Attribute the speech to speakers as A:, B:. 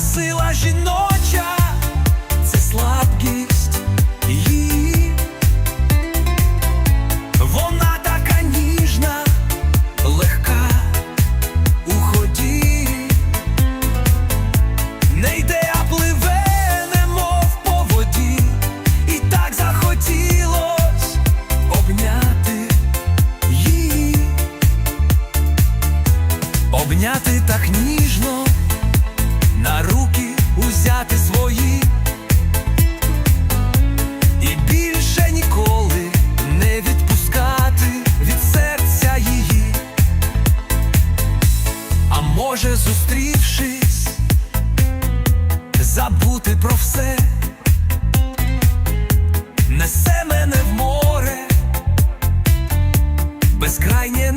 A: сила жіноча, це слабкість її. Вона така ніжна, легка у ході, не йде, а пливе, немов по воді, і так захотілось обняти її, обняти так ніжно, І більше ніколи не відпускати від серця її. А може, зустрівшись, забути про все, несе мене в море, безкрайнє